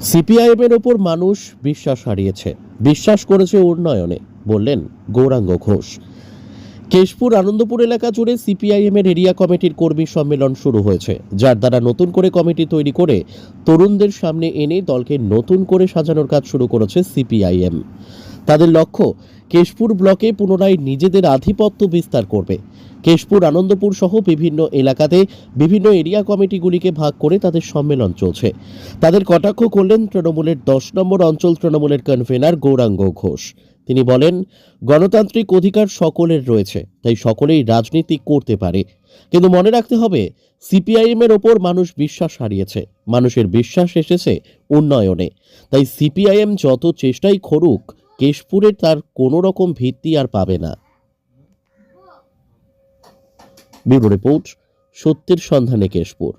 CPIM এর ওপর মানুষ বিশ্বাস হারিয়েছে। বিশ্বাস করেছে উন্নয়নে, বললেন গৌরাঙ্গ ঘোষ। কেশপুর আনন্দপুর এলাকা জুড়ে সিপিআইএম এর এরিয়া কমিটির কর্মী সম্মেলন শুরু হয়েছে, যার দ্বারা নতুন করে কমিটি তৈরি করে তরুণদের সামনে এনে দলকে নতুন করে সাজানোর কাজ শুরু করেছে সিপিআইএম। তাদের লক্ষ্য, কেশপুর ব্লকে পুনরায় নিজেদের আধিপত্য বিস্তার করবে। কেশপুর, আনন্দপুর সহ বিভিন্ন এলাকাতে বিভিন্ন এরিয়া কমিটিগুলিকে ভাগ করে তাদের সম্মেলন চলছে। তাদের কটাক্ষ করলেন তৃণমূলের দশ নম্বর অঞ্চল তৃণমূলের কনভেনার গৌরাঙ্গ ঘোষ। তিনি বলেন, গণতান্ত্রিক অধিকার সকলের রয়েছে, তাই সকলেই রাজনীতি করতে পারে। কিন্তু মনে রাখতে হবে, সিপিআইএম এর ওপর মানুষ বিশ্বাস হারিয়েছে, মানুষের বিশ্বাস এসেছে উন্নয়নে। তাই সিপিআইএম যত চেষ্টাই করুক কেশপুরে তার কোনো রকম ভিত্তি আর পাবে না। ব্যুরো রিপোর্ট, সত্যের সন্ধানে কেশপুর।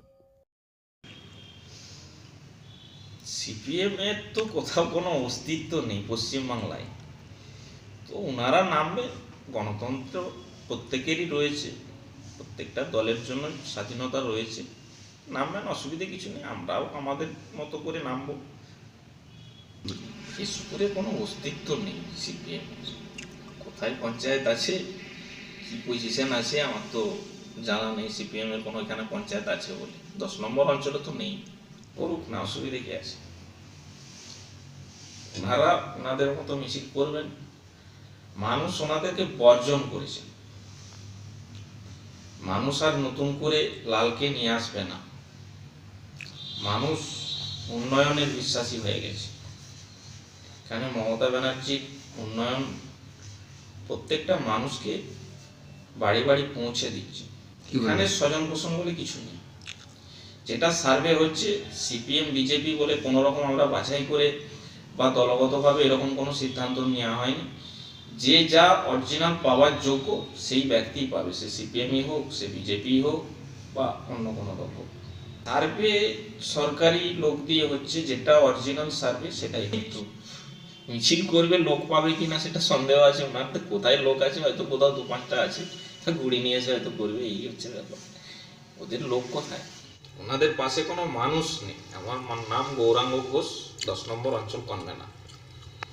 সিপিএম এর তো কোথাও কোনো অস্তিত্ব নেই পশ্চিমবাংলায়। তো ওনারা নামবে, গণতন্ত্র প্রত্যেকেরই রয়েছে, প্রত্যেকটা দলের জন্য স্বাধীনতা রয়েছে। নামবেন, অসুবিধে কিছু নেই, আমরাও আমাদের মতো করে নামবো। কেশপুরে কোনো অস্তিত্ব নেই সিপিএম কোথায় পঞ্চায়েত আছে, কি পজিশন আছে, আমার তো জানা নেই সিপিএম এর কোনো এখানে পঞ্চায়েত আছে বলে। দশ নম্বর অঞ্চলে তো নেই। করুক না, অসুবিধে কি আছে? ওনারা ওনাদের মতো মিছিল করবেন। মানুষ ওনাদেরকে বর্জন করেছে। মানুষ আর নতুন করে লালকে নিয়ে আসবে না। মানুষ উন্নয়নের বিশ্বাসী হয়ে গেছে। এখানে মমতা ব্যানার্জির উন্নয়ন প্রত্যেকটা মানুষকে বাড়ি বাড়ি পৌঁছে দিচ্ছে। এখানে স্বজন পোষণ বলে কিছু নেই। যেটা সার্ভে হচ্ছে সিপিএম বিজেপি বলে কোনো রকম আমরা বাছাই করে বা দলগতভাবে এরকম কোনো সিদ্ধান্ত নেওয়া হয়নি। যে যা অরিজিনাল পাওয়ার যোগ্য, সেই ব্যক্তিই পাবে। সে সিপিএমই হোক, সে বিজেপি হোক বা অন্য কোনো দল হোক। সার্ভে সরকারি লোক দিয়ে হচ্ছে, যেটা অরিজিনাল সার্ভে সেটাই। কিন্তু মিছিল করবে, লোক পাবে কিনা সেটা সন্দেহ আছে ওনার, তো কোথায় লোক আছে হয়তো কোথাও দু পাঁচটা আছে, তা গুড়ি নিয়ে এসে হয়তো করবে, এই হচ্ছে ব্যাপার। ওদের লোক কোথায়? ওনাদের পাশে কোনো মানুষ নেই, আমার নাম গৌরাঙ্গ ঘোষ, দশ নম্বর অঞ্চল কনভেনার